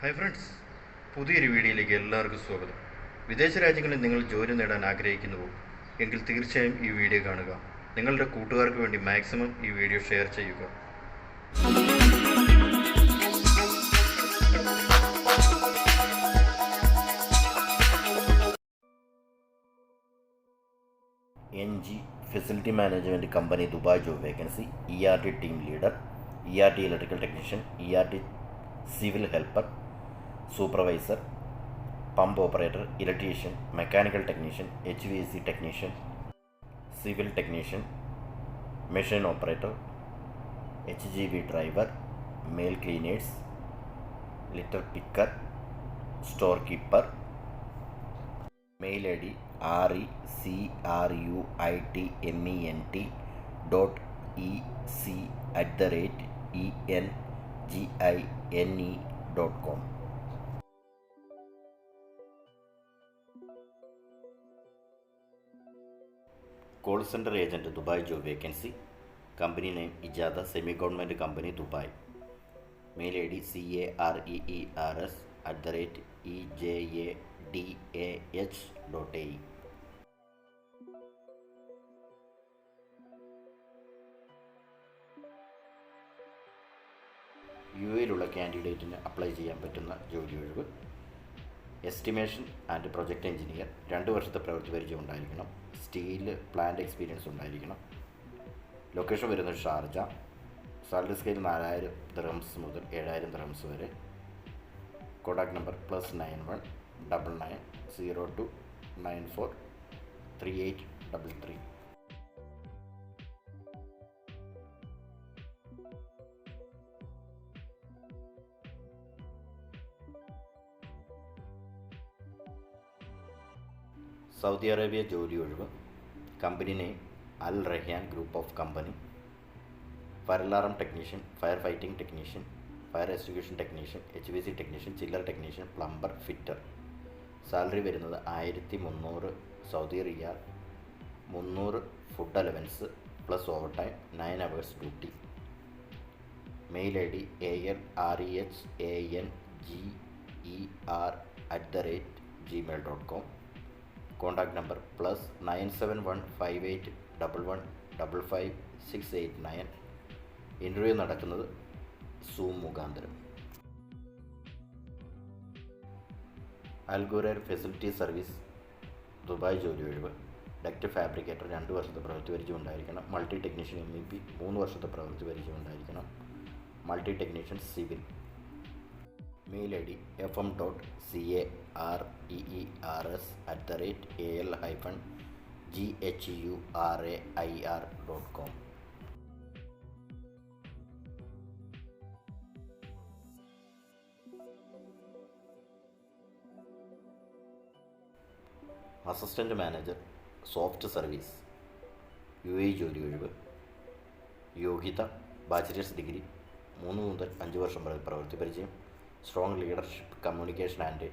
Hi friends പുതിയൊരു വീഡിയോയിലേക്ക് എല്ലാവർക്കും സ്വാഗതം. വിദേശ രാജ്യങ്ങളിൽ നിങ്ങൾ ജോലി നേടാൻ ആഗ്രഹിക്കുന്നുവോ? എങ്കിൽ തീർച്ചയായും ഈ വീഡിയോ കാണുക. നിങ്ങളുടെ കൂട്ടുകാർക്ക് വേണ്ടി മാക്സിമം ഈ വീഡിയോ ഷെയർ ചെയ്യുക. N G facility management company Dubai job vacancy E R T team leader E R T electrical technician E R T civil helper supervisor pump operator electrician mechanical technician H V S C technician civil technician machine operator H G B driver male cleaners litter picker store keeper mail I D R E C R U I T M E N T dot E C at the rate E N G I N E dot com call centre agent Dubai job vacancy company name Ejada semi government company Dubai mail I D C A R E E R S at the rate E J A D A H dot A E U എയിലുള്ള കാൻഡിഡേറ്റിന് apply ചെയ്യാൻ പറ്റുന്ന ജോലി ഒഴിവ്. Estimation and project engineer രണ്ട് വർഷത്തെ പ്രവൃത്തി പരിചയം ഉണ്ടായിരിക്കണം. സ്റ്റീൽ പ്ലാന്റ് എക്സ്പീരിയൻസ് ഉണ്ടായിരിക്കണം. ലൊക്കേഷൻ വരുന്നത് ഷാർജ. സാലറി സ്കെയിൽ നാലായിരം ദ്രംസ് മുതൽ ഏഴായിരം ദ്രംസ് വരെ. Contact number plus nine one double nine zero two nine four three eight double three Saudi Arabia ജോലി ഒഴിവ്. Company name Al Rahyan group of company. Fire alarm technician fire fighting technician fire execution technician H V C technician chiller technician plumber fitter. Salary വരുന്നത് ആയിരത്തി മുന്നൂറ് Saudi riyal മുന്നൂറ് food allowance plus overtime nine hours duty. Mail I D A L R E H A N G E R at the rate Gmail dot com contact number plus nine seven one five eight double one double five six eight nine interview നടക്കുന്നത് Zoom മുഖാന്തരം. അൽഗുരേർ facility service Dubai ജോലി ഒഴിവ്. Duct fabricator രണ്ട് വർഷത്തെ പ്രവൃത്തി പരിചയം ഉണ്ടായിരിക്കണം multi technician M E P മൂന്ന് വർഷത്തെ പ്രവൃത്തി പരിചയം ഉണ്ടായിരിക്കണം multi technician civil mail I D F M dot C A R E E R S at the rate A L hyphen G H U R A I R dot com. Assistant manager soft service U A ജോലി ഒഴിവ് യോഗ്യത bachelor's degree മൂന്ന് മുതൽ അഞ്ച് വർഷം വരെ പ്രവൃത്തി പരിചയം strong leadership communication and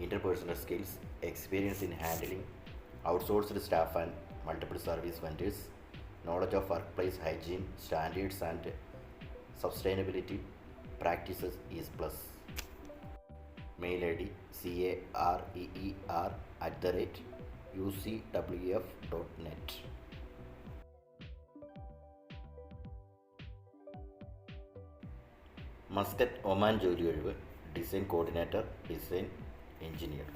interpersonal skills experience in handling outsourced staff and multiple service vendors knowledge of workplace hygiene standards and sustainability practices is plus mail I D C A R E E R at the rate U C W F dot net Muscat Oman ജോലി ഒഴിവ് design coordinator design engineer.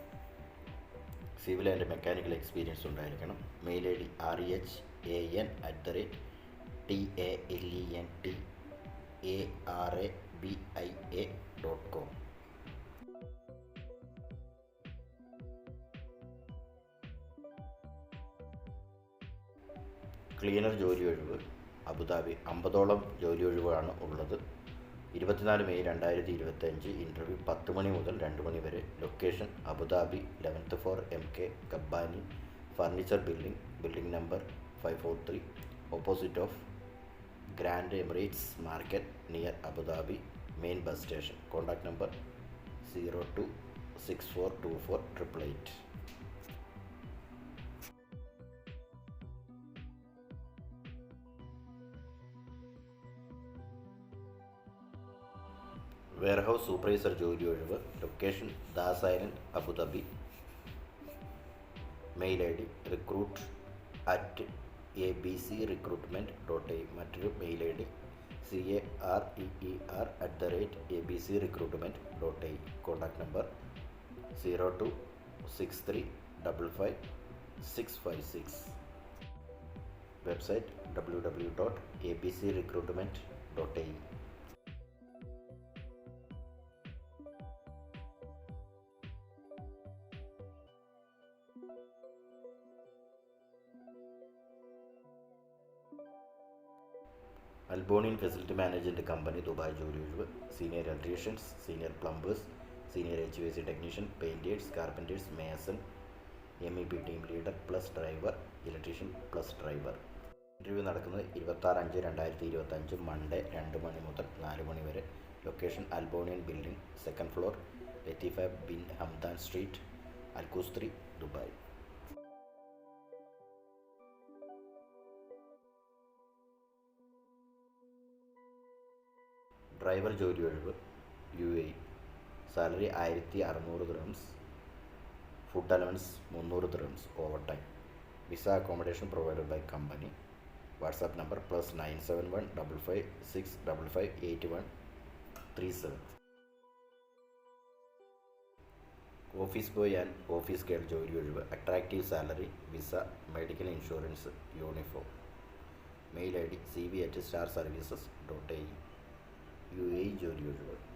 Civil and mechanical experience ഉണ്ടായിരിക്കണം. Mail I D R E H A N at the rate T A L E N T A R A B I A dot com cleaner ജോലി ഒഴിവ് Abu Dhabi അമ്പതോളം ജോലി ഒഴിവാണ് ഉള്ളത്. ഇരുപത്തിനാല് May രണ്ടായിരത്തി ഇരുപത്തഞ്ച് interview പത്ത് മണി മുതൽ രണ്ട് മണി വരെ. Location Abu Dhabi eleventh four M K Kabbani furniture building building number five four three opposite of grand Emirates market near Abu Dhabi main bus station contact number zero two six four two four triple eight warehouse supervisor ജോലി ഒഴിവ് location Das island Abu Dhabi. Mail I D recruit at A B C recruitment dot I മറ്റൊരു mail I D C A R E E R at the rate A B C recruitment dot I contact number zero two six three double five six five six website W W dot A B C recruitment dot I Albonian facility management company Dubai ജോലി ഒഴിവ്. Senior electricians senior plumbers senior H V C technician painters carpenters mason M E P team leader plus driver electrician plus driver. Interview നടക്കുന്നത് ഇരുപത്താറ് അഞ്ച് രണ്ടായിരത്തി ഇരുപത്തഞ്ച് Monday രണ്ട് മണി മുതൽ നാല് മണി വരെ. Location Albonian building second floor Latifa bin Hamdan street അൽക്കുസ്ത്രി Dubai. Driver ജോലി ഒഴിവ് യു എ സാലറി ആയിരത്തി അറുന്നൂറ് ദ്രംസ് ഫുഡ് അലവൻസ് മുന്നൂറ് dirhams over time visa accommodation provided by company WhatsApp number plus nine seven one double five six double five eight one three seven office boy and office girl ജോലി ഒഴിവ് attractive salary visa medical insurance uniform mail I D C B at star services dot A U A ജോലി ഒഴിവ്